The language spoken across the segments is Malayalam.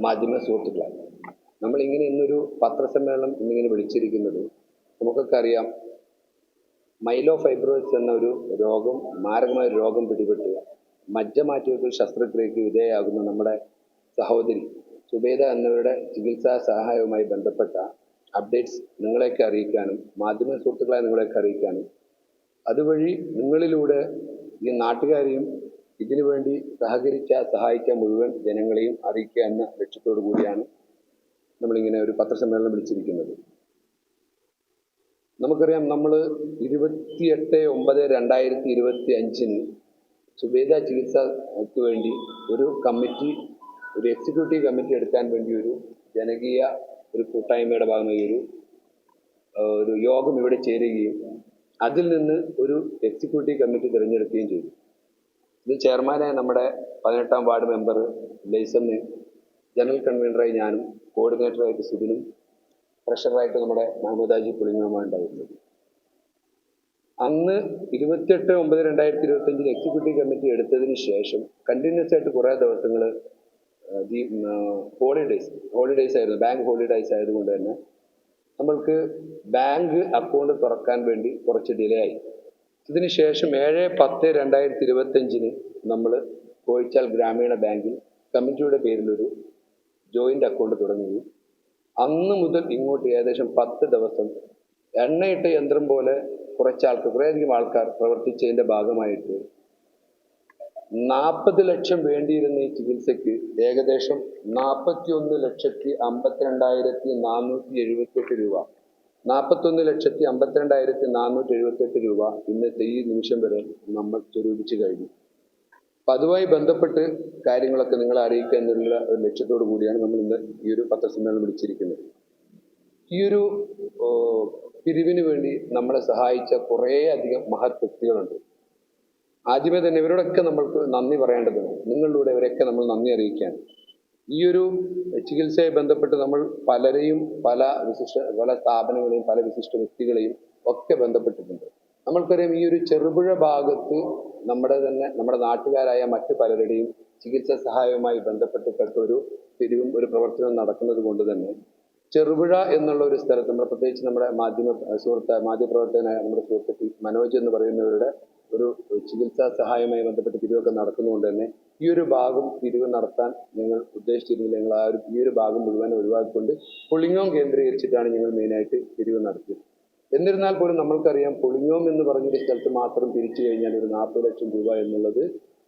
മാധ്യമ സുഹൃത്തുക്കളെ നമ്മളിങ്ങനെ ഇന്നൊരു പത്രസമ്മേളനം ഇന്നിങ്ങനെ വിളിച്ചിരിക്കുന്നത് നമുക്കൊക്കെ അറിയാം മൈലോ ഫൈബ്രോസ് എന്ന ഒരു രോഗം മാരകമായ ഒരു രോഗം പിടിപെട്ട് മജ്ജ മാറ്റിവെക്കൽ ശസ്ത്രക്രിയക്ക് വിധേയമാകുന്ന നമ്മുടെ സഹോദരി സുബേദ എന്നവരുടെ ചികിത്സാ സഹായവുമായി ബന്ധപ്പെട്ട അപ്ഡേറ്റ്സ് നിങ്ങളെയൊക്കെ അറിയിക്കാനും മാധ്യമ സുഹൃത്തുക്കളെ നിങ്ങളെയൊക്കെ അറിയിക്കാനും. അതുവഴി നിങ്ങളിലൂടെ ഈ നാട്ടുകാരെയും ഇതിനു വേണ്ടി സഹകരിച്ച സഹായിച്ച മുഴുവൻ ജനങ്ങളെയും അറിയിക്കുക എന്ന ലക്ഷ്യത്തോടു കൂടിയാണ് നമ്മളിങ്ങനെ ഒരു പത്രസമ്മേളനം വിളിച്ചിരിക്കുന്നത്. നമുക്കറിയാം നമ്മൾ ഇരുപത്തിയെട്ട് ഒമ്പത് രണ്ടായിരത്തി ഇരുപത്തി അഞ്ചിന് സുബേദ ചികിത്സക്ക് വേണ്ടി ഒരു കമ്മിറ്റി ഒരു എക്സിക്യൂട്ടീവ് കമ്മിറ്റി എടുക്കാൻ വേണ്ടി ഒരു ജനകീയ ഒരു കൂട്ടായ്മയുടെ ഭാഗമായി ഒരു ഒരു യോഗം ഇവിടെ ചേരുകയും അതിൽ നിന്ന് ഒരു എക്സിക്യൂട്ടീവ് കമ്മിറ്റി തിരഞ്ഞെടുക്കുകയും ചെയ്തു. ഇത് ചെയർമാനെ നമ്മുടെ പതിനെട്ടാം വാർഡ് മെമ്പർ ലൈസമ്മ ജനറൽ കൺവീനറായി ഞാനും കോർഡിനേറ്ററായിട്ട് സുബിനും ട്രഷററായിട്ട് നമ്മുടെ മഹമ്മദാജി പുളിങ്ങുമാണ് ഉണ്ടായിരുന്നത് അന്ന് ഇരുപത്തിയെട്ട് ഒമ്പത് രണ്ടായിരത്തി ഇരുപത്തി അഞ്ചിൽ എക്സിക്യൂട്ടീവ് കമ്മിറ്റി എടുത്തതിന് ശേഷം കണ്ടിന്യൂസ് ആയിട്ട് കുറേ ദിവസങ്ങൾ ഹോളിഡേയ്സ് ഹോളിഡേയ്സ് ആയിരുന്നു ബാങ്ക് ഹോളിഡേയ്സ് ആയതുകൊണ്ട് തന്നെ നമ്മൾക്ക് ബാങ്ക് അക്കൗണ്ട് തുറക്കാൻ വേണ്ടി കുറച്ച് ഡിലേ ആയി. ഇതിന് ശേഷം ഏഴ് പത്ത് രണ്ടായിരത്തി ഇരുപത്തഞ്ചിന് നമ്മൾ കോഴിച്ചാൽ ഗ്രാമീണ ബാങ്കിൽ കമ്മിറ്റിയുടെ പേരിലൊരു ജോയിന്റ് അക്കൗണ്ട് തുടങ്ങുകയും അന്ന് മുതൽ ഇങ്ങോട്ട് ഏകദേശം പത്ത് ദിവസം എണ്ണയിട്ട യന്ത്രം പോലെ കുറച്ചാൾക്ക് കുറേയധികം ആൾക്കാർ പ്രവർത്തിച്ചതിന്റെ ഭാഗമായിട്ട് നാൽപ്പത് ലക്ഷം വേണ്ടിയിരുന്ന ഈ ചികിത്സയ്ക്ക് ഏകദേശം നാൽപ്പത്തി ഒന്ന് ലക്ഷത്തി അമ്പത്തിരണ്ടായിരത്തി നാനൂറ്റി എഴുപത്തെട്ട് രൂപ. നാൽപ്പത്തൊന്ന് ലക്ഷത്തി അമ്പത്തിരണ്ടായിരത്തി നാനൂറ്റി എഴുപത്തെട്ട് രൂപ ഇന്നത്തെ ഈ നിമിഷം വരെ നമ്മൾ സ്വരൂപിച്ചു കഴിഞ്ഞു. അപ്പൊ അതുമായി ബന്ധപ്പെട്ട് കാര്യങ്ങളൊക്കെ നിങ്ങളെ അറിയിക്കുക എന്നുള്ള ഒരു ലക്ഷ്യത്തോടു കൂടിയാണ് നമ്മൾ ഇന്ന് ഈ ഒരു പത്രസമ്മേളനം വിളിച്ചിരിക്കുന്നത്. ഈ ഒരു പിരിവിന് വേണ്ടി നമ്മളെ സഹായിച്ച കുറേ അധികം മഹത് വ്യക്തികളുണ്ട് ആദ്യമേ തന്നെ ഇവരോടൊക്കെ നമ്മൾക്ക് നന്ദി പറയേണ്ടതുണ്ട്. നിങ്ങളിലൂടെ ഇവരെയൊക്കെ നമ്മൾ നന്ദി അറിയിക്കാൻ ഈ ഒരു ചികിത്സയെ ബന്ധപ്പെട്ട് നമ്മൾ പലരെയും പല വിശിഷ്ട പല സ്ഥാപനങ്ങളെയും പല വിശിഷ്ട വ്യക്തികളെയും ഒക്കെ ബന്ധപ്പെട്ടിട്ടുണ്ട് നമ്മൾക്കറിയാം ഈ ഒരു ചെറുപുഴ ഭാഗത്ത് നമ്മുടെ തന്നെ നമ്മുടെ നാട്ടുകാരായ മറ്റു പലരുടെയും ചികിത്സാ സഹായവുമായി ബന്ധപ്പെട്ടിട്ടൊക്കെ ഒരു തിരിവും ഒരു പ്രവർത്തനവും നടക്കുന്നത് കൊണ്ട് തന്നെ ചെറുപുഴ എന്നുള്ള ഒരു സ്ഥലത്ത് നമ്മുടെ പ്രത്യേകിച്ച് നമ്മുടെ മാധ്യമ സുഹൃത്ത് മാധ്യമപ്രവർത്തകനായ നമ്മുടെ സുഹൃത്ത്. മനോജ് എന്ന് പറയുന്നവരുടെ ഒരു ചികിത്സാ സഹായവുമായി ബന്ധപ്പെട്ട് പിരിവൊക്കെ നടക്കുന്നതുകൊണ്ട് തന്നെ ഈ ഒരു ഭാഗം പിരിവ് നടത്താൻ ഞങ്ങൾ ഉദ്ദേശിച്ചിരുന്നില്ല. ഞങ്ങൾ ആ ഒരു ഈ ഒരു ഭാഗം മുഴുവൻ ഒഴിവാക്കിക്കൊണ്ട് പുളിങ്ങോം കേന്ദ്രീകരിച്ചിട്ടാണ് ഞങ്ങൾ മെയിനായിട്ട് പിരിവ് നടത്തിയത്. എന്നിരുന്നാൽ പോലും നമ്മൾക്കറിയാം പുളിങ്ങോം എന്ന് പറഞ്ഞൊരു സ്ഥലത്ത് മാത്രം പിരിച്ചു കഴിഞ്ഞാൽ ഒരു നാൽപ്പത് ലക്ഷം രൂപ എന്നുള്ളത്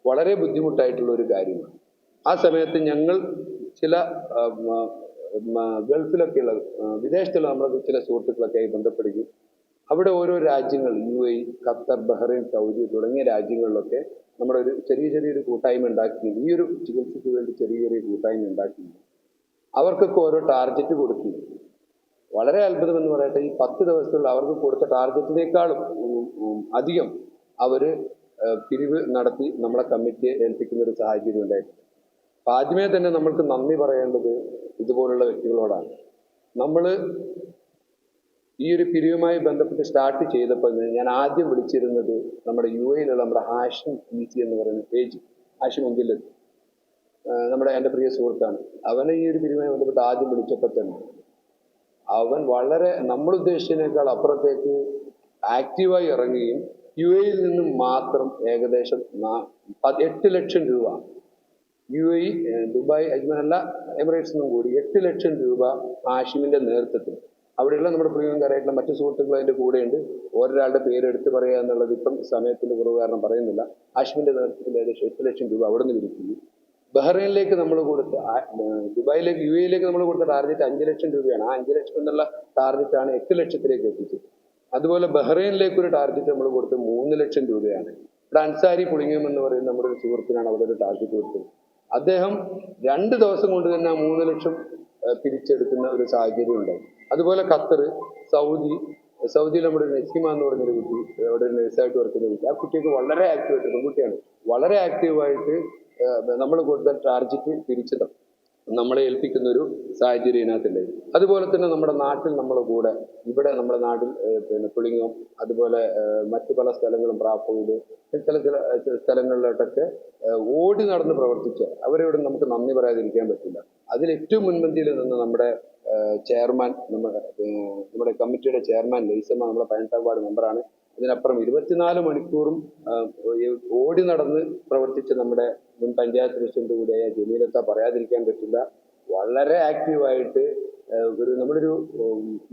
വളരെ ബുദ്ധിമുട്ടായിട്ടുള്ള ഒരു കാര്യമാണ്. ആ സമയത്ത് ഞങ്ങൾ ചില ഗൾഫിലൊക്കെയുള്ള വിദേശത്തുള്ള നമ്മുടെ ചില സുഹൃത്തുക്കളൊക്കെ ആയി ബന്ധപ്പെടുകയും അവിടെ ഓരോ രാജ്യങ്ങൾ U A Qatar Bahrain Saudi തുടങ്ങിയ രാജ്യങ്ങളിലൊക്കെ നമ്മുടെ ഒരു ചെറിയ ചെറിയൊരു കൂട്ടായ്മ ഉണ്ടാക്കി ഈ ഒരു ചികിത്സയ്ക്ക് വേണ്ടി ചെറിയ ചെറിയ കൂട്ടായ്മ ഉണ്ടാക്കി. അവർക്കൊക്കെ ഓരോ ടാർഗറ്റ് കൊടുത്തു വളരെ അത്ഭുതം എന്ന് പറയട്ടെ ഈ പത്ത് ദിവസത്തിൽ അവർക്ക് കൊടുത്ത ടാർഗറ്റിനേക്കാളും അധികം അവർ പിരിവ് നടത്തി നമ്മളെ കമ്മിറ്റിയെ ഏൽപ്പിക്കുന്ന ഒരു സാഹചര്യം ഉണ്ടായിട്ടുണ്ട്. അപ്പൊ ആദ്യമേ തന്നെ നമ്മൾക്ക് നന്ദി പറയേണ്ടത് ഇതുപോലുള്ള വ്യക്തികളോടാണ്. നമ്മൾ ഈ ഒരു പിരിവുമായി ബന്ധപ്പെട്ട് സ്റ്റാർട്ട് ചെയ്തപ്പോൾ ഞാൻ ആദ്യം വിളിച്ചിരുന്നത് നമ്മുടെ യു എയിലുള്ള നമ്മുടെ ഹാഷിം പി സി എന്ന് പറയുന്ന പേജ് ഹാഷിം മുമ്പിലെത്തി നമ്മുടെ എന്റെ പ്രിയ സുഹൃത്താണ്. അവനെ ഈ ഒരു പിരിവുമായി ബന്ധപ്പെട്ട് ആദ്യം വിളിച്ചപ്പോൾ തന്നെ അവൻ വളരെ നമ്മൾ ഉദ്ദേശിച്ചതിനേക്കാൾ അപ്പുറത്തേക്ക് ആക്റ്റീവായി ഇറങ്ങുകയും യു എയിൽ നിന്നും മാത്രം ഏകദേശം എട്ട് ലക്ഷം രൂപ യു എ ദുബായ് അജ്മൽ അല്ല എമിറേറ്റ്സ് നിന്നും കൂടി എട്ട് ലക്ഷം രൂപ ഹാഷിമിന്റെ നേതൃത്വത്തിൽ അവിടെയുള്ള നമ്മുടെ പ്രിയങ്കരായിട്ടുള്ള മറ്റു സുഹൃത്തുക്കൾ അതിന്റെ കൂടെയുണ്ട്. ഓരോരാളുടെ പേര് എടുത്തു പറയുക എന്നുള്ളത് ഇപ്പം സമയത്തിന്റെ കുറവ് കാരണം പറയുന്നില്ല. ആഷ്മിന്റെ നേതൃത്വത്തിൽ ഏകദേശം എട്ട് ലക്ഷം രൂപ അവിടെ നിന്ന് വിരിക്കുന്നു. ബഹ്റൈനിലേക്ക് നമ്മൾ കൊടുത്ത ദുബായിലേക്ക് യു എയിലേക്ക് നമ്മൾ കൊടുത്ത ടാർഗറ്റ് അഞ്ച് ലക്ഷം രൂപയാണ്. ആ അഞ്ച് ലക്ഷം എന്നുള്ള ടാർഗറ്റാണ് എട്ട് ലക്ഷത്തിലേക്ക് എത്തിച്ചത്. അതുപോലെ ബഹ്റൈനിലേക്ക് ഒരു ടാർഗറ്റ് നമ്മൾ കൊടുത്ത് മൂന്ന് ലക്ഷം രൂപയാണ്. ഇവിടെ അൻസാരി പുളിങ്ങം എന്ന് പറയുന്ന നമ്മുടെ ഒരു സുഹൃത്തിനാണ് അവിടെ ഒരു ടാർഗറ്റ് കൊടുത്തത്. അദ്ദേഹം രണ്ട് ദിവസം കൊണ്ട് തന്നെ മൂന്ന് ലക്ഷം പിരിച്ചെടുക്കുന്ന ഒരു സാഹചര്യം ഉണ്ടായി അതുപോലെ ഖത്തർ സൗദി സൗദിയിൽ നമ്മുടെ നസീമ എന്ന് പറഞ്ഞൊരു കുട്ടി അവിടെ നഴ്സായിട്ട് വർക്ക് ചെയ്യുന്ന കുട്ടി. ആ കുട്ടിയൊക്കെ വളരെ ആക്റ്റീവായിട്ട് പെൺകുട്ടിയാണ്. വളരെ ആക്റ്റീവായിട്ട് നമ്മൾ കൊടുത്ത ടാർജറ്റ് പിരിച്ചത് നമ്മളെ ഏൽപ്പിക്കുന്ന ഒരു സാഹചര്യം ഇതിനകത്തില്ല? അതുപോലെ തന്നെ നമ്മുടെ നാട്ടിൽ നമ്മുടെ കൂടെ ഇവിടെ നമ്മുടെ നാട്ടിൽ പിന്നെ പുളിങ്ങും അതുപോലെ മറ്റു പല സ്ഥലങ്ങളും പ്രാപ്പൂര് ചില ചില സ്ഥലങ്ങളിലോട്ടൊക്കെ ഓടി നടന്ന് പ്രവർത്തിച്ച് അവരോട് നമുക്ക് നന്ദി പറയാതിരിക്കാൻ പറ്റില്ല. അതിൽ ഏറ്റവും മുൻപന്തിയിൽ നിന്ന് നമ്മുടെ ചെയർമാൻ നമ്മുടെ നമ്മുടെ കമ്മിറ്റിയുടെ ചെയർമാൻ ലൈസമ്മ നമ്മുടെ പതിനെട്ടാം വാർഡ് മെമ്പറാണ്. ഇതിനപ്പുറം ഇരുപത്തിനാല് മണിക്കൂറും ഓടി നടന്ന് പ്രവർത്തിച്ച നമ്മുടെ മുൻ പഞ്ചായത്ത് പ്രസിഡന്റ് കൂടിയായ ജമീലത്ത പറയാതിരിക്കാൻ പറ്റില്ല. വളരെ ആക്റ്റീവായിട്ട് ഒരു നമ്മളൊരു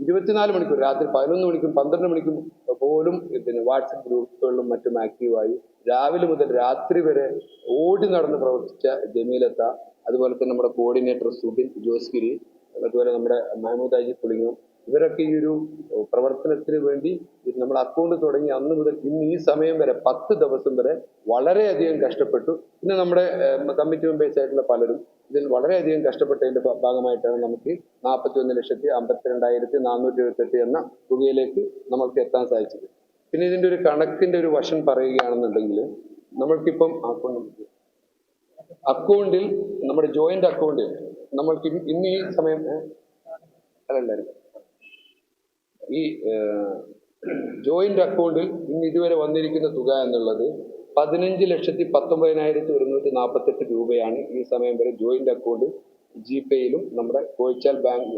ഇരുപത്തിനാല് മണിക്കൂർ രാത്രി പതിനൊന്ന് മണിക്കും പന്ത്രണ്ട് മണിക്കും പോലും പിന്നെ വാട്സപ്പ് ഗ്രൂപ്പുകളിലും മറ്റും ആക്റ്റീവായി. രാവിലെ മുതൽ രാത്രി വരെ ഓടി നടന്ന് പ്രവർത്തിച്ച ജമീലത്ത അതുപോലെ തന്നെ നമ്മുടെ കോർഡിനേറ്റർ സുബിൻ ജോസ്ഗിരി അതുപോലെ നമ്മുടെ മഹമൂദ് അജി പുളിങ്ങും ഇവരൊക്കെ ഈ ഒരു പ്രവർത്തനത്തിന് വേണ്ടി ഇത് നമ്മൾ അക്കൗണ്ട് തുടങ്ങി അന്ന് മുതൽ ഇന്ന് ഈ സമയം വരെ പത്ത് ദിവസം വരെ വളരെയധികം കഷ്ടപ്പെട്ടു. പിന്നെ നമ്മുടെ കമ്മിറ്റി മെമ്പേഴ്സ് ആയിട്ടുള്ള പലരും ഇതിൽ വളരെയധികം കഷ്ടപ്പെട്ടതിന്റെ ഭാഗമായിട്ടാണ് നമുക്ക് നാൽപ്പത്തി ഒന്ന് ലക്ഷത്തി അമ്പത്തിരണ്ടായിരത്തി നാനൂറ്റി എഴുപത്തെട്ട് എന്ന തുകയിലേക്ക് നമ്മൾക്ക് എത്താൻ സാധിച്ചത്. പിന്നെ ഇതിന്റെ ഒരു കണക്കിന്റെ ഒരു വശം പറയുകയാണെന്നുണ്ടെങ്കിൽ നമ്മൾക്കിപ്പം അക്കൗണ്ട് അക്കൗണ്ടിൽ നമ്മുടെ ജോയിന്റ് അക്കൗണ്ടിൽ നമ്മൾക്ക് ഇന്ന് ഈ സമയം അല്ലല്ലേ ഈ ജോയിന്റ് അക്കൗണ്ടിൽ ഇന്ന് ഇതുവരെ വന്നിരിക്കുന്ന തുക എന്നുള്ളത് പതിനഞ്ച് ലക്ഷത്തി പത്തൊമ്പതിനായിരത്തി ഒരുന്നൂറ്റി നാൽപ്പത്തെട്ട് രൂപയാണ് ഈ സമയം വരെ ജോയിന്റ് അക്കൗണ്ട് ജിപേയിലും നമ്മുടെ കോഴിച്ചാൽ ബാങ്ക്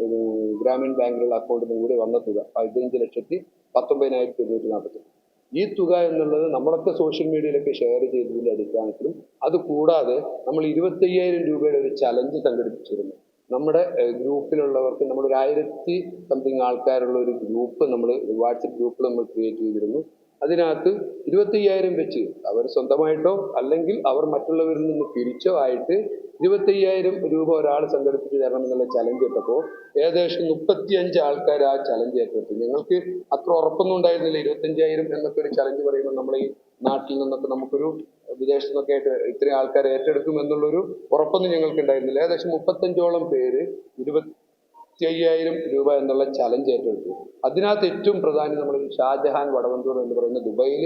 ഗ്രാമീൺ ബാങ്കിലുള്ള അക്കൗണ്ടിലും കൂടി വന്ന തുക പതിനഞ്ച് ലക്ഷത്തി പത്തൊമ്പതിനായിരത്തി ഒരുന്നൂറ്റി നാൽപ്പത്തെട്ട് ഈ തുക എന്നുള്ളത് നമ്മളൊക്കെ സോഷ്യൽ മീഡിയയിലൊക്കെ ഷെയർ ചെയ്തതിന്റെ അടിസ്ഥാനത്തിലും അത് കൂടാതെ നമ്മൾ ഇരുപത്തയ്യായിരം രൂപയുടെ ഒരു ചലഞ്ച് സംഘടിപ്പിച്ചിരുന്നു. നമ്മുടെ ഗ്രൂപ്പിലുള്ളവർക്ക് നമ്മൾ ഒരു ആയിരത്തി സംതിങ് ആൾക്കാരുള്ള ഒരു ഗ്രൂപ്പ് നമ്മൾ വാട്സപ്പ് ഗ്രൂപ്പ് നമ്മൾ ക്രിയേറ്റ് ചെയ്തിരുന്നു. അതിനകത്ത് ഇരുപത്തയ്യായിരം വെച്ച് അവർ സ്വന്തമായിട്ടോ അല്ലെങ്കിൽ അവർ മറ്റുള്ളവരിൽ നിന്ന് പിരിച്ചോ ആയിട്ട് ഇരുപത്തയ്യായിരം രൂപ ഒരാൾ സംഘടിപ്പിച്ച് തരണം എന്നുള്ള ചലഞ്ച് ഇട്ടപ്പോൾ ഏകദേശം മുപ്പത്തിയഞ്ച് ആൾക്കാർ ആ ചലഞ്ച് ഏറ്റെടുത്തു. ഞങ്ങൾക്ക് അത്ര ഉറപ്പൊന്നും ഉണ്ടായിരുന്നില്ല. ഇരുപത്തഞ്ചായിരം എന്നൊക്കെ ഒരു ചലഞ്ച് പറയുമ്പോൾ നമ്മളെ ഈ നാട്ടിൽ നിന്നൊക്കെ നമുക്കൊരു വിദേശത്തു നിന്നൊക്കെ ആയിട്ട് ഇത്രയും ആൾക്കാർ ഏറ്റെടുക്കും എന്നുള്ളൊരു ഉറപ്പൊന്നും ഞങ്ങൾക്ക് ഉണ്ടായിരുന്നില്ല ഏകദേശം മുപ്പത്തഞ്ചോളം പേര് ഇരുപത്തി അയ്യായിരം രൂപ എന്നുള്ള ചലഞ്ച് ഏറ്റെടുത്തു. അതിനകത്ത് ഏറ്റവും പ്രധാനം നമ്മൾ ഷാജഹാൻ വടവന്തൂർ എന്ന് പറയുന്ന ദുബൈയിൽ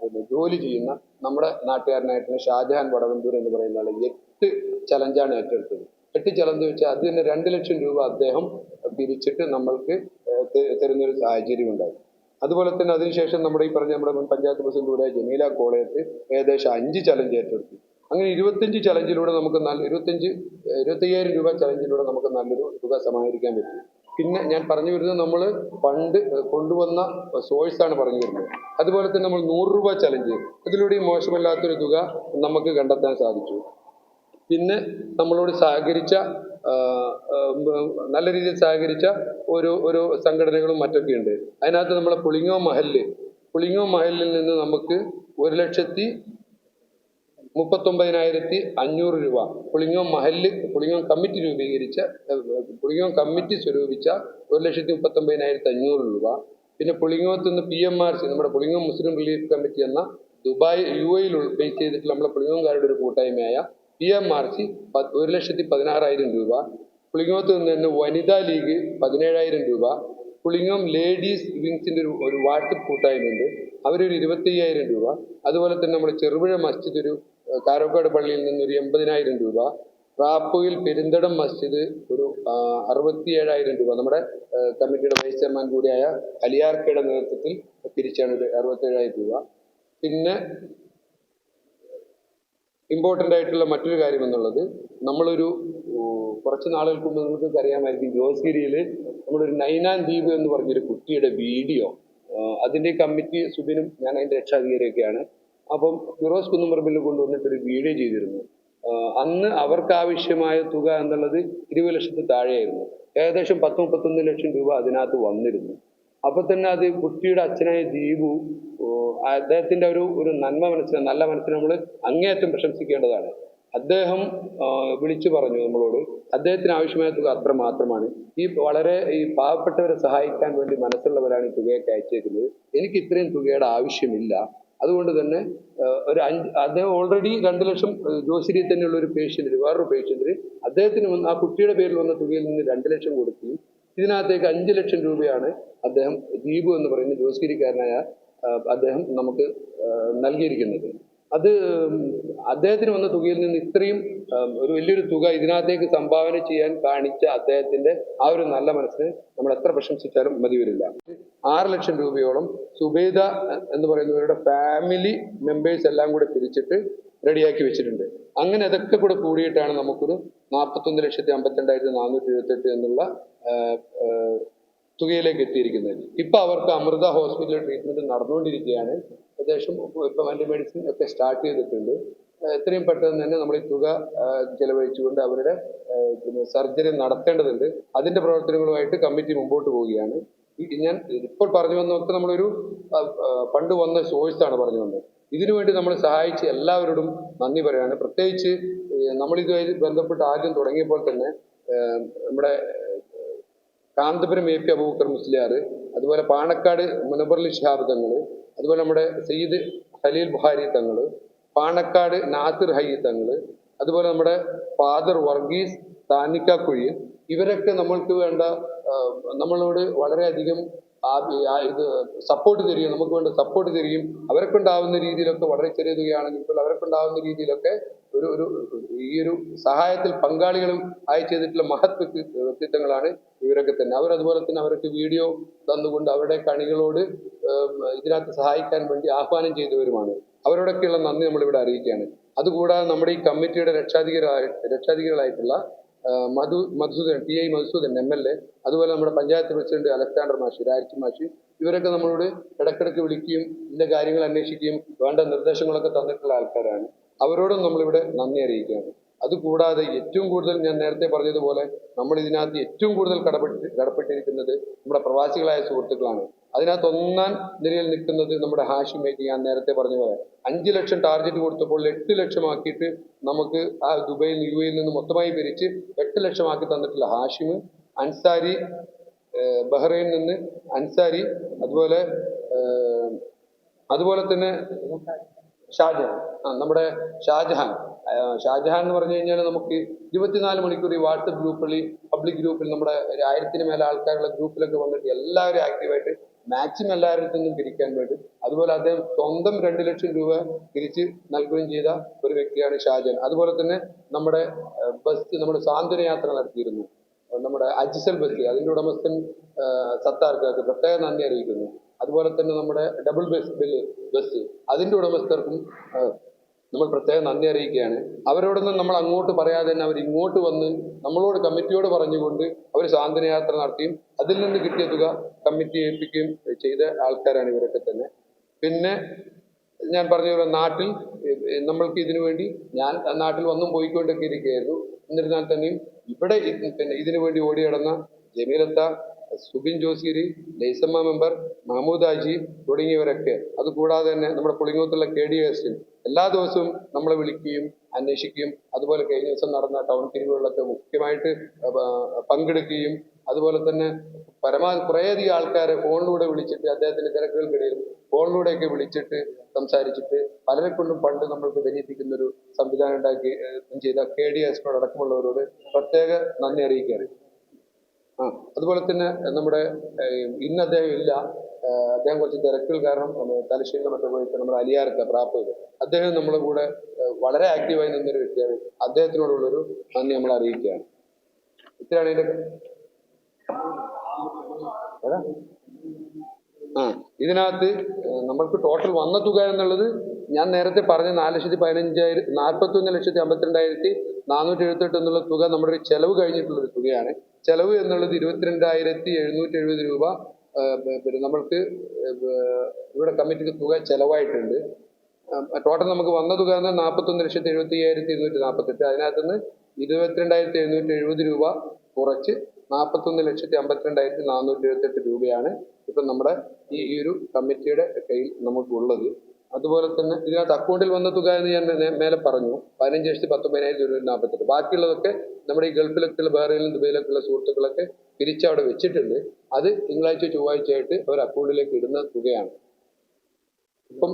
പിന്നെ ജോലി ചെയ്യുന്ന നമ്മുടെ നാട്ടുകാരനായിട്ടുള്ള ഷാജഹാൻ വടവന്തൂർ എന്ന് പറയുന്ന ആൾ എട്ട് ചലഞ്ചാണ് ഏറ്റെടുത്തത്. എട്ട് ചലഞ്ച് വെച്ചാൽ അത് തന്നെ രണ്ട് ലക്ഷം രൂപ അദ്ദേഹം പിരിച്ചിട്ട് നമ്മൾക്ക് തരുന്നൊരു സാഹചര്യം ഉണ്ടായി അതുപോലെ തന്നെ അതിനുശേഷം നമ്മുടെ ഈ പറഞ്ഞ നമ്മുടെ മുൻ പഞ്ചായത്ത് പ്രസിഡന്റ് കൂടെ ജമീല കോളയത്ത് ഏകദേശം അഞ്ച് ചലഞ്ച് ഏറ്റെടുത്തു. അങ്ങനെ ഇരുപത്തഞ്ച് ചലഞ്ചിലൂടെ നമുക്ക് നല്ല ഇരുപത്തഞ്ച് ഇരുപത്തയ്യായിരം രൂപ ചലഞ്ചിലൂടെ നമുക്ക് നല്ലൊരു തുക സമാഹരിക്കാൻ പറ്റും. പിന്നെ ഞാൻ പറഞ്ഞു വരുന്നത് നമ്മൾ പണ്ട് കൊണ്ടുവന്ന സോഴ്സ് ആണ് പറഞ്ഞു വരുന്നത്. അതുപോലെ തന്നെ നമ്മൾ നൂറ് രൂപ ചലഞ്ച് അതിലൂടെ മോശമല്ലാത്തൊരു തുക നമുക്ക് കണ്ടെത്താൻ സാധിച്ചു. പിന്നെ നമ്മളോട് സഹകരിച്ച നല്ല രീതിയിൽ സഹകരിച്ച ഒരു ഒരു സംഘടനകളും മറ്റൊക്കെ ഉണ്ട് അതിനകത്ത് നമ്മളെ പുളിങ്ങോ മഹൽ പുളിങ്ങോ മഹലിൽ നിന്ന് നമുക്ക് ഒരു ലക്ഷത്തി മുപ്പത്തൊമ്പതിനായിരത്തി അഞ്ഞൂറ് രൂപ. പുളിങ്ങോ മഹല്ല് പുളിങ്ങോ കമ്മിറ്റി രൂപീകരിച്ച പുളിങ്ങോം കമ്മിറ്റി സ്വരൂപിച്ച ഒരു ലക്ഷത്തി മുപ്പത്തൊമ്പതിനായിരത്തി അഞ്ഞൂറ് രൂപ. പിന്നെ പുളിങ്ങോത്ത് നിന്ന് പി എം ആർ സി നമ്മുടെ പുളിങ്ങോ മുസ്ലിം റിലീഫ് കമ്മിറ്റി എന്ന ദുബായ് യു എയിൽ ബേസ് ചെയ്തിട്ടുള്ള നമ്മുടെ പുളിങ്ങോംകാരുടെ ഒരു കൂട്ടായ്മയായ പി എം ആർ സി ഒരു ലക്ഷത്തി പതിനാറായിരം രൂപ. പുളിങ്ങോത്ത് നിന്ന് തന്നെ വനിതാ ലീഗ് പതിനേഴായിരം രൂപ. പുളിങ്ങോം ലേഡീസ് വിങ്സിന്റെ ഒരു ഒരു വാട്സപ്പ് കൂട്ടായ്മയുണ്ട്. അവരൊരു ഇരുപത്തയ്യായിരം രൂപ. അതുപോലെ തന്നെ നമ്മുടെ ചെറുപുഴ മസ്ജിദ് ഒരു കാരോക്കാട് പള്ളിയിൽ നിന്നൊരു എൺപതിനായിരം രൂപ. റാപ്പുവിൽ പെരിന്തടം മസ്ജിദ് ഒരു അറുപത്തിയേഴായിരം രൂപ. നമ്മുടെ കമ്മിറ്റിയുടെ വൈസ് ചെയർമാൻ കൂടിയായ അലിയാർക്കയുടെ നേതൃത്വത്തിൽ പിരിച്ചാണ് ഒരു അറുപത്തേഴായിരം രൂപ. പിന്നെ ഇമ്പോർട്ടന്റ് ആയിട്ടുള്ള മറ്റൊരു കാര്യം എന്നുള്ളത് നമ്മളൊരു കുറച്ച് നാളുകൾക്ക് മുമ്പ് നിങ്ങൾക്ക് അറിയാമായിരിക്കും ജോസ്ഗിരിയിൽ നമ്മളൊരു നൈനാൻ ദ്വീപ് എന്ന് പറഞ്ഞൊരു കുട്ടിയുടെ വീഡിയോ അതിന്റെ കമ്മിറ്റി സുബിനും ഞാൻ അതിന്റെ രക്ഷാധികാരിയൊക്കെയാണ്. അപ്പം ഫിറോസ് കുന്നുംപറമ്പിൽ കൊണ്ടുവന്നിട്ടൊരു വീഡിയോ ചെയ്തിരുന്നു. അന്ന് അവർക്ക് ആവശ്യമായ തുക എന്നുള്ളത് ഇരുപത് ലക്ഷത്തിൽ താഴെയായിരുന്നു. ഏകദേശം പത്ത് മുപ്പത്തൊന്ന് ലക്ഷം രൂപ അതിനകത്ത് വന്നിരുന്നു. അപ്പൊ തന്നെ അത് കുട്ടിയുടെ അച്ഛനായ ദീപു അദ്ദേഹത്തിന്റെ ഒരു ഒരു നന്മ മനസ്സിനെ നല്ല മനസ്സിനെ നമ്മൾ അങ്ങേയറ്റം പ്രശംസിക്കേണ്ടതാണ്. അദ്ദേഹം വിളിച്ചു പറഞ്ഞു നമ്മളോട് അദ്ദേഹത്തിന് ആവശ്യമായ തുക അത്ര മാത്രമാണ്. ഈ വളരെ ഈ പാവപ്പെട്ടവരെ സഹായിക്കാൻ വേണ്ടി മനസ്സുള്ളവരാണ് ഈ തുകയൊക്കെ അയച്ചേക്കുന്നത്. എനിക്ക് ഇത്രയും തുകയുടെ ആവശ്യമില്ല. അതുകൊണ്ട് തന്നെ ഒരു അഞ്ച് അദ്ദേഹം ഓൾറെഡി രണ്ട് ലക്ഷം ജോസിരി തന്നെയുള്ള ഒരു പേഷ്യന്റിന് വേറൊരു പേഷ്യന്റിന് അദ്ദേഹത്തിന് ആ കുട്ടിയുടെ പേരിൽ വന്ന തുകയിൽ നിന്ന് രണ്ട് ലക്ഷം കൊടുക്കുകയും ഇതിനകത്തേക്ക് അഞ്ച് ലക്ഷം രൂപയാണ് അദ്ദേഹം ദീപു എന്ന് പറയുന്ന ജോസ്ഗിരിക്കാരനായ അദ്ദേഹം നമുക്ക് നൽകിയിരിക്കുന്നത്. അത് അദ്ദേഹത്തിന് വന്ന തുകയിൽ നിന്ന് ഇത്രയും ഒരു വലിയൊരു തുക ഇതിനകത്തേക്ക് സംഭാവന ചെയ്യാൻ കാണിച്ച അദ്ദേഹത്തിന്റെ ആ ഒരു നല്ല മനസ്സിന് നമ്മൾ എത്ര പ്രശംസിച്ചാലും മതി വരില്ല. ആറ് ലക്ഷം രൂപയോളം സുബേദ എന്ന് പറയുന്നവരുടെ ഫാമിലി മെമ്പേഴ്സ് എല്ലാം കൂടെ പിരിച്ചിട്ട് റെഡിയാക്കി വെച്ചിട്ടുണ്ട്. അങ്ങനെ അതൊക്കെ കൂടെ കൂടിയിട്ടാണ് നമുക്കൊരു നാൽപ്പത്തൊന്ന് ലക്ഷത്തി അമ്പത്തിരണ്ടായിരത്തി നാനൂറ്റി എഴുപത്തെട്ട് എന്നുള്ള തുകയിലേക്ക് എത്തിയിരിക്കുന്നത്. ഇപ്പൊ അവർക്ക് അമൃത ഹോസ്പിറ്റലിൽ ട്രീറ്റ്മെന്റ് നടന്നുകൊണ്ടിരിക്കുകയാണ്. ഏകദേശം ഇപ്പൊ മെഡിസിൻ ഒക്കെ സ്റ്റാർട്ട് ചെയ്തിട്ടുണ്ട്. എത്രയും പെട്ടെന്ന് തന്നെ നമ്മൾ ഈ തുക ചെലവഴിച്ചുകൊണ്ട് അവരുടെ സർജറി നടത്തേണ്ടതുണ്ട്. അതിന്റെ പ്രവർത്തനങ്ങളുമായിട്ട് കമ്മിറ്റി മുമ്പോട്ട് പോവുകയാണ്. ഞാൻ ഇപ്പോൾ പറഞ്ഞു വന്നൊക്കെ നമ്മളൊരു പണ്ട് വന്ന സോഴ്സാണ് പറഞ്ഞു വന്നത്. ഇതിനുവേണ്ടി നമ്മൾ സഹായിച്ച എല്ലാവരോടും നന്ദി പറയുകയാണ്. പ്രത്യേകിച്ച് നമ്മളിതുമായി ബന്ധപ്പെട്ട് ആദ്യം തുടങ്ങിയപ്പോൾ തന്നെ നമ്മുടെ കാന്തപുരം എ പി അബൂബക്കർ മുസ്ലിയാർ അതുപോലെ പാണക്കാട് മുനബർലി ഷിഹാബ് തങ്ങൾ അതുപോലെ നമ്മുടെ സയ്യിദ് ഖലീൽ ബുഹാരി തങ്ങൾ പാണക്കാട് നാസിർ ഹൈ തങ്ങൾ അതുപോലെ നമ്മുടെ ഫാദർ വർഗീസ് താനിക്ക കുഴിയൻ ഇവരൊക്കെ നമ്മൾക്ക് വേണ്ട നമ്മളോട് വളരെയധികം ഇത് സപ്പോർട്ട് തരികയും നമുക്ക് വേണ്ട സപ്പോർട്ട് തരികയും അവർക്കുണ്ടാവുന്ന കൊണ്ടാവുന്ന രീതിയിലൊക്കെ വളരെ ചെറിയ തുകയാണെങ്കിൽ പോലും അവർക്കുണ്ടാവുന്ന കൊണ്ടാവുന്ന രീതിയിലൊക്കെ ഒരു ഒരു ഈ ഒരു സഹായത്തിൽ പങ്കാളികളും ആയി ചെയ്തിട്ടുള്ള മഹത് വ്യക്തി വ്യക്തിത്വങ്ങളാണ് ഇവരൊക്കെ തന്നെ. അവർ അതുപോലെ തന്നെ അവർക്ക് വീഡിയോ തന്നുകൊണ്ട് അവരുടെ കണികളോട് ഇതിനകത്ത് സഹായിക്കാൻ വേണ്ടി ആഹ്വാനം ചെയ്തവരുമാണ്. അവരോടൊക്കെയുള്ള നന്ദി നമ്മളിവിടെ അറിയിക്കുകയാണ്. അതുകൂടാതെ നമ്മുടെ ഈ കമ്മിറ്റിയുടെ രക്ഷാധികാരി രക്ഷാധികാരികളായിട്ടുള്ള Madhu Madhusudan T I Madhusudan M L A അതുപോലെ നമ്മുടെ പഞ്ചായത്ത് പ്രസിഡന്റ് അലക്സാണ്ടർ മാഷി രാജി മാഷി ഇവരൊക്കെ നമ്മളോട് ഇടക്കിടക്ക് വിളിക്കുകയും ഇതിന്റെ കാര്യങ്ങൾ അന്വേഷിക്കുകയും വേണ്ട നിർദ്ദേശങ്ങളൊക്കെ തന്നിട്ടുള്ള ആൾക്കാരാണ്. അവരോടും നമ്മളിവിടെ നന്ദി അറിയിക്കുകയാണ്. അതുകൂടാതെ ഏറ്റവും കൂടുതൽ ഞാൻ നേരത്തെ പറഞ്ഞതുപോലെ നമ്മൾ ഇതിനകത്ത് ഏറ്റവും കൂടുതൽ കടപ്പെട്ട് കടപ്പെട്ടിരിക്കുന്നത് നമ്മുടെ പ്രവാസികളായ സുഹൃത്തുക്കളാണ്. അതിനകത്ത് ഒന്നാം നിലയിൽ നിൽക്കുന്നത് നമ്മുടെ ഹാഷിമേക്ക് ഞാൻ നേരത്തെ പറഞ്ഞ പോലെ അഞ്ച് ലക്ഷം ടാർഗറ്റ് കൊടുത്തപ്പോൾ എട്ട് ലക്ഷമാക്കിയിട്ട് നമുക്ക് ആ ദുബൈയിൽ യു എയിൽ നിന്ന് മൊത്തമായി പിരിച്ച് എട്ട് ലക്ഷമാക്കി തന്നിട്ടുള്ള ഹാഷിം അൻസാരി ബഹ്റൈനിൽ നിന്ന് അൻസാരി അതുപോലെ അതുപോലെ തന്നെ ഷാജഹാൻ. ആ നമ്മുടെ ഷാജഹാൻ. ഷാജഹാൻ എന്ന് പറഞ്ഞു കഴിഞ്ഞാൽ നമുക്ക് ഇരുപത്തിനാല് മണിക്കൂർ ഈ വാട്സപ്പ് ഗ്രൂപ്പിൽ പബ്ലിക് ഗ്രൂപ്പിൽ നമ്മുടെ ഒരു ആയിരത്തിന് മേലെ ആൾക്കാരുള്ള ഗ്രൂപ്പിലൊക്കെ വന്നിട്ട് എല്ലാവരും ആക്റ്റീവായിട്ട് മാക്സിമം എല്ലാവരുടെ നിന്നും പിരിക്കാൻ വേണ്ടി. അതുപോലെ അദ്ദേഹം സ്വന്തം രണ്ട് ലക്ഷം രൂപ തിരിച്ച് നൽകുകയും ചെയ്ത ഒരു വ്യക്തിയാണ് ഷാജൻ അതുപോലെ തന്നെ നമ്മുടെ ബസ് നമ്മുടെ സാന്ത്വന യാത്ര നടത്തിയിരുന്നു. നമ്മുടെ അജിസൽ ബസ് അതിന്റെ ഉടമസ്ഥൻ സത്താർക്കാർക്ക് പ്രത്യേക നന്ദി അറിയിക്കുന്നു. അതുപോലെ തന്നെ നമ്മുടെ ഡബിൾ ബസ് ബസ് അതിന്റെ ഉടമസ്ഥർക്കും നമ്മൾ പ്രത്യേകം നന്ദി അറിയിക്കുകയാണ്. അവരോടൊന്നും നമ്മൾ അങ്ങോട്ട് പറയാതെ തന്നെ അവർ ഇങ്ങോട്ട് വന്ന് നമ്മളോട് കമ്മിറ്റിയോട് പറഞ്ഞുകൊണ്ട് അവർ സാന്ത്വനയാത്ര നടത്തിയും അതിൽ നിന്ന് കിട്ടിയ തുക കമ്മിറ്റി ഏൽപ്പിക്കുകയും ചെയ്ത ആൾക്കാരാണ് ഇവരൊക്കെ തന്നെ. പിന്നെ ഞാൻ പറഞ്ഞ നാട്ടിൽ നമ്മൾക്ക് ഇതിനു വേണ്ടി ഞാൻ നാട്ടിൽ വന്നും പോയിക്കൊണ്ടൊക്കെ ഇരിക്കുകയായിരുന്നു. എന്നിരുന്നാൽ തന്നെയും ഇവിടെ പിന്നെ ഇതിനു വേണ്ടി ഓടി ജമീലത്ത സുബിൻ ജോസിരി ലൈസമ്മ മെമ്പർ മഹമ്മൂദ് ഹാജി തുടങ്ങിയവരൊക്കെ. അതുകൂടാതെ തന്നെ നമ്മുടെ പുളിങ്ങോത്തുള്ള കെ ഡി എസ് എല്ലാ ദിവസവും നമ്മളെ വിളിക്കുകയും അന്വേഷിക്കുകയും അതുപോലെ കഴിഞ്ഞ ദിവസം നടന്ന ടൗൺ തിരിവുകളിലൊക്കെ മുഖ്യമായിട്ട് പങ്കെടുക്കുകയും അതുപോലെ തന്നെ പരമാ കുറേയധികം ആൾക്കാരെ ഫോണിലൂടെ വിളിച്ചിട്ട് അദ്ദേഹത്തിന്റെ തിരക്കുകൾക്കിടയിൽ ഫോണിലൂടെയൊക്കെ വിളിച്ചിട്ട് സംസാരിച്ചിട്ട് പലരെ കൊണ്ടും പണ്ട് നമ്മൾക്ക് ധരിപ്പിക്കുന്ന ഒരു സംവിധാനം ഉണ്ടാക്കി ചെയ്ത കെ ഡി എസിനോട് അടക്കമുള്ളവരോട് പ്രത്യേക നന്ദി അറിയിക്കുകയാണ്. അതുപോലെ തന്നെ നമ്മുടെ ഇന്ന് അദ്ദേഹം ഇല്ല. അദ്ദേഹം കുറച്ച് തിരക്കുകൾ കാരണം നമ്മൾ തലശ്ശേരിയിലെ മറ്റോ പോയിട്ട് നമ്മുടെ അലിയാർക്ക് പ്രാപ്പത് അദ്ദേഹം നമ്മുടെ കൂടെ വളരെ ആക്റ്റീവായി നിന്നൊരു വ്യക്തിയാണ്. അദ്ദേഹത്തിനോടുള്ളൊരു നന്ദി നമ്മൾ അറിയിക്കുകയാണ്. ഇത്രയാണ് ഇതിന്റെ? ആ ഇതിനകത്ത് നമ്മൾക്ക് ടോട്ടൽ വന്ന തുക എന്നുള്ളത് ഞാൻ നേരത്തെ പറഞ്ഞ നാല് ലക്ഷത്തി പതിനഞ്ചായിരം നാൽപ്പത്തി ഒന്ന് ലക്ഷത്തി അമ്പത്തിരണ്ടായിരത്തി നാനൂറ്റി എഴുപത്തെട്ട് എന്നുള്ള തുക നമ്മുടെ ഒരു ചെലവ് കഴിഞ്ഞിട്ടുള്ള ഒരു തുകയാണ്. ചെലവ് എന്നുള്ളത് ഇരുപത്തിരണ്ടായിരത്തി എഴുന്നൂറ്റി എഴുപത് രൂപ പിന്നെ നമ്മൾക്ക് ഇവിടെ കമ്മിറ്റിക്ക് തുക ചെലവായിട്ടുണ്ട്. ടോട്ടൽ നമുക്ക് വന്ന തുക എന്നാൽ നാൽപ്പത്തൊന്ന് ലക്ഷത്തി എഴുപത്തി അയ്യായിരത്തി ഇരുന്നൂറ്റി നാൽപ്പത്തെട്ട് അതിനകത്തുനിന്ന് ഇരുപത്തിരണ്ടായിരത്തി എഴുന്നൂറ്റി എഴുപത് രൂപ കുറച്ച് നാൽപ്പത്തൊന്ന് ലക്ഷത്തി അമ്പത്തിരണ്ടായിരത്തി നാനൂറ്റി എഴുപത്തെട്ട് രൂപയാണ് ഇപ്പം നമ്മുടെ ഈ ഒരു കമ്മിറ്റിയുടെ കയ്യിൽ നമുക്കുള്ളത് അതുപോലെ തന്നെ ഇതിനകത്ത് അക്കൗണ്ടിൽ വന്ന തുക എന്ന് ഞാൻ മേലെ പറഞ്ഞു പതിനഞ്ച് ലക്ഷത്തി പത്തൊമ്പതിനായിരത്തി ഇരുന്നൂറ്റി നാൽപ്പത്തെട്ട് ബാക്കിയുള്ളതൊക്കെ നമ്മുടെ ഈ ഗൾഫിലൊക്കെയുള്ള ബഹ്റൈനിലും ദുബൈയിലൊക്കെയുള്ള സുഹൃത്തുക്കളൊക്കെ തിരിച്ച് അവിടെ വെച്ചിട്ടുണ്ട് അത് തിങ്കളാഴ്ച ചൊവ്വാഴ്ച ആയിട്ട് അവർ അക്കൗണ്ടിലേക്ക് ഇടുന്ന തുകയാണ് ഇപ്പം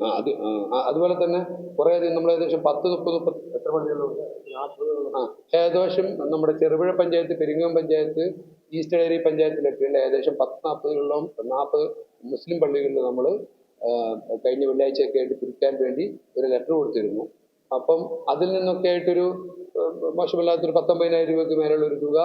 അത് അതുപോലെ തന്നെ കുറേ അധികം നമ്മൾ ഏകദേശം പത്ത് മുപ്പത് മുപ്പത് എത്ര പള്ളികളുണ്ട്? ആ ഏകദേശം നമ്മുടെ ചെറുപുഴ പഞ്ചായത്ത് പെരിങ്ങോം പഞ്ചായത്ത് ഈസ്റ്റ് ഡയറി പഞ്ചായത്തിലൊക്കെ ഉള്ള ഏകദേശം പത്ത് നാൽപ്പതുകളിലും നാൽപ്പത് മുസ്ലിം പള്ളികളിൽ നമ്മൾ കഴിഞ്ഞ വെള്ളിയാഴ്ചയൊക്കെ ആയിട്ട് പിരിക്കാൻ വേണ്ടി ഒരു ലെറ്റർ കൊടുത്തിരുന്നു. അപ്പം അതിൽ നിന്നൊക്കെ ആയിട്ടൊരു മോശമില്ലാത്തൊരു പത്തൊമ്പതിനായിരം രൂപയ്ക്ക് മേലുള്ള ഒരു തുക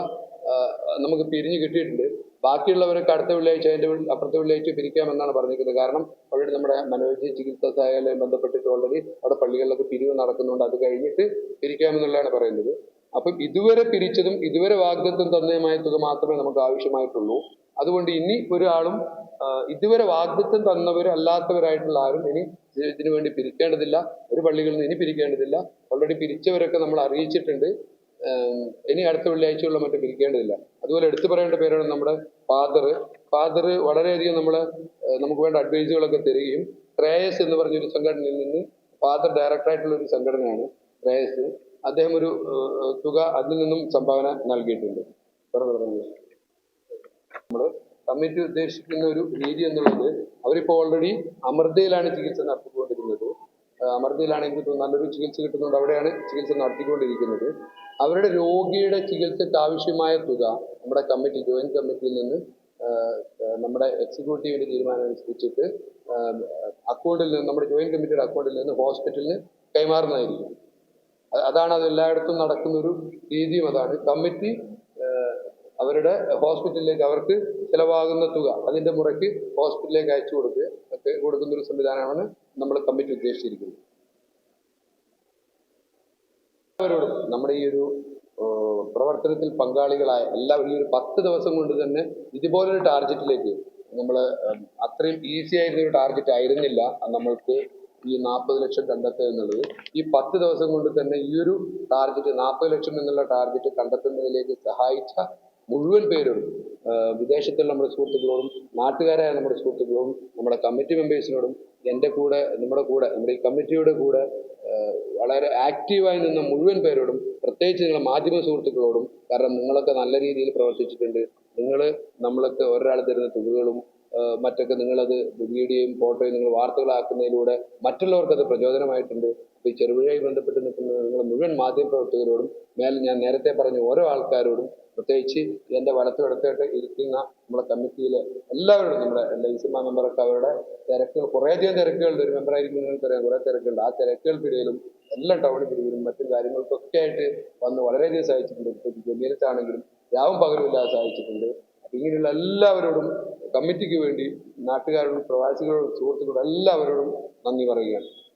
നമുക്ക് പിരിഞ്ഞ് കിട്ടിയിട്ടുണ്ട്. ബാക്കിയുള്ളവരൊക്കെ അടുത്ത വെള്ളിയാഴ്ച അതിന്റെ അപ്പുറത്തെ വെള്ളിയാഴ്ച പിരിക്കാമെന്നാണ് പറഞ്ഞിരിക്കുന്നത്. കാരണം ഓൾറെഡി നമ്മുടെ മനോജ് ചികിത്സാ സഹായം ബന്ധപ്പെട്ടിട്ട് ഓൾറെഡി അവിടെ പള്ളികളിലൊക്കെ പിരിവ് നടക്കുന്നുണ്ട്. അത് കഴിഞ്ഞിട്ട് പിരിക്കാമെന്നുള്ളതാണ് പറയുന്നത്. അപ്പം ഇതുവരെ പിരിച്ചതും ഇതുവരെ വാഗ്ദത്തം തന്നതുമായ തുക മാത്രമേ നമുക്ക് ആവശ്യമായിട്ടുള്ളൂ. അതുകൊണ്ട് ഇനി ഒരാളും ഇതുവരെ വാഗ്ദത്തം തന്നവരല്ലാത്തവരായിട്ടുള്ള ആരും ഇനി ഇതിനു വേണ്ടി പിരിക്കേണ്ടതില്ല. ഒരു പള്ളികളിൽ നിന്ന് ഇനി പിരിക്കേണ്ടതില്ല. ഓൾറെഡി പിരിച്ചവരൊക്കെ നമ്മൾ അറിയിച്ചിട്ടുണ്ട്. ഇനി അടുത്ത വെള്ളിയാഴ്ചയുള്ള മറ്റേ പിരിക്കേണ്ടതില്ല. അതുപോലെ എടുത്തു പറയേണ്ട പേരാണ് നമ്മുടെ ഫാദർ ഫാദർ വളരെയധികം നമ്മളെ നമുക്ക് വേണ്ട അഡ്വൈസുകളൊക്കെ തരികയും ശ്രേയസ് എന്ന് പറഞ്ഞൊരു സംഘടനയിൽ നിന്ന് ഫാദർ ഡയറക്ടറായിട്ടുള്ള ഒരു സംഘടനയാണ് ശ്രേയസ്. അദ്ദേഹം ഒരു തുക അതിൽ നിന്നും സംഭാവന നൽകിയിട്ടുണ്ട്. നമ്മൾ കമ്മിറ്റി ഉദ്ദേശിക്കുന്ന ഒരു രീതി എന്നുള്ളത് അവരിപ്പോൾ ഓൾറെഡി അമൃതയിലാണ് ചികിത്സ നടത്തിക്കൊണ്ടിരുന്നത്. അമൃതയിലാണ് എനിക്ക് നല്ലൊരു ചികിത്സ കിട്ടുന്നുണ്ട്. അവിടെയാണ് ചികിത്സ നടത്തിക്കൊണ്ടിരിക്കുന്നത്. അവരുടെ രോഗിയുടെ ചികിത്സയ്ക്ക് ആവശ്യമായ തുക നമ്മുടെ കമ്മിറ്റി ജോയിന്റ് കമ്മിറ്റിയിൽ നിന്ന് നമ്മുടെ എക്സിക്യൂട്ടീവിന്റെ തീരുമാനം അനുസരിച്ചിട്ട് അക്കൗണ്ടിൽ നിന്ന് നമ്മുടെ ജോയിന്റ് കമ്മിറ്റിയുടെ അക്കൗണ്ടിൽ നിന്ന് ഹോസ്പിറ്റലിന് കൈമാറുന്നതായിരിക്കും. അതാണ് അത് എല്ലായിടത്തും നടക്കുന്ന ഒരു രീതിയും അതാണ്. കമ്മിറ്റി അവരുടെ ഹോസ്പിറ്റലിലേക്ക് അവർക്ക് ചിലവാകുന്ന തുക അതിന്റെ മുറയ്ക്ക് ഹോസ്പിറ്റലിലേക്ക് അയച്ചു കൊടുക്കുക കൊടുക്കുന്ന ഒരു സംവിധാനമാണ് നമ്മൾ കമ്മിറ്റി ഉദ്ദേശിച്ചിരിക്കുന്നത്. എല്ലാവരോടും നമ്മുടെ ഈ ഒരു പ്രവർത്തനത്തിൽ പങ്കാളികളായ എല്ലാവരും ഈ ഒരു പത്ത് ദിവസം കൊണ്ട് തന്നെ ഇതുപോലൊരു ടാർഗറ്റിലേക്ക് നമ്മൾ അത്രയും ഈസി ആയിരുന്ന ഒരു ടാർഗറ്റ് ആയിരുന്നില്ല. നമ്മൾക്ക് ഈ നാൽപ്പത് ലക്ഷം കണ്ടെത്തുക എന്നുള്ളത്. ഈ പത്ത് ദിവസം കൊണ്ട് തന്നെ ഈ ഒരു ടാർഗറ്റ് നാൽപ്പത് ലക്ഷം എന്നുള്ള ടാർഗറ്റ് കണ്ടെത്തുന്നതിലേക്ക് സഹായിച്ച മുഴുവൻ പേരോടും വിദേശത്തുള്ള നമ്മുടെ സുഹൃത്തുക്കളോടും നാട്ടുകാരായ നമ്മുടെ സുഹൃത്തുക്കളോടും നമ്മുടെ കമ്മിറ്റി മെമ്പേഴ്സിനോടും എന്റെ കൂടെ നമ്മുടെ കൂടെ നമ്മുടെ ഈ കമ്മിറ്റിയുടെ കൂടെ വളരെ ആക്റ്റീവായി നിന്ന മുഴുവൻ പേരോടും പ്രത്യേകിച്ച് നിങ്ങളുടെ മാധ്യമ സുഹൃത്തുക്കളോടും കാരണം നിങ്ങളൊക്കെ നല്ല രീതിയിൽ പ്രവർത്തിച്ചിട്ടുണ്ട്. നിങ്ങൾ നമ്മളൊക്കെ ഒരാൾ തരുന്ന തുകകളും മറ്റൊക്കെ നിങ്ങളത് വീഡിയോയും ഫോട്ടോയും നിങ്ങൾ വാർത്തകളാക്കുന്നതിലൂടെ മറ്റുള്ളവർക്ക് അത് പ്രചോദനമായിട്ടുണ്ട്. അപ്പോൾ ഈ ചെറുപുഴയുമായി ബന്ധപ്പെട്ട് നിൽക്കുന്ന നിങ്ങൾ മുഴുവൻ മാധ്യമപ്രവർത്തകരോടും മേൽ ഞാൻ നേരത്തെ പറഞ്ഞ ഓരോ ആൾക്കാരോടും പ്രത്യേകിച്ച് എന്റെ വലത്ത് ഇടത്തോട്ട് ഇരിക്കുന്ന നമ്മുടെ കമ്മിറ്റിയിലെ എല്ലാവരോടും നമ്മുടെ ലൈസമ്മ മെമ്പറൊക്കെ അവരുടെ തിരക്കുകൾ കുറേയധികം തിരക്കുകളുണ്ട് ഒരു മെമ്പറായിരിക്കും നിങ്ങൾക്കറിയാം കുറേ തിരക്കുണ്ട് ആ തിരക്കുകൾക്കിടയിലും എല്ലാ ടൗണിൽ പിടിയിലും മറ്റു കാര്യങ്ങൾക്കൊക്കെ ആയിട്ട് വന്ന് വളരെയധികം സഹായിച്ചിട്ടുണ്ട്. ഇപ്പോൾ ജമീനത്താണെങ്കിലും രാവും പകലുമില്ലാതെ സഹായിച്ചിട്ടുണ്ട്. ഇങ്ങനെയുള്ള എല്ലാവരോടും കമ്മിറ്റിക്ക് വേണ്ടി നാട്ടുകാരോടും പ്രവാസികളോടും സുഹൃത്തുക്കളോടും എല്ലാവരോടും നന്ദി പറയുകയാണ്.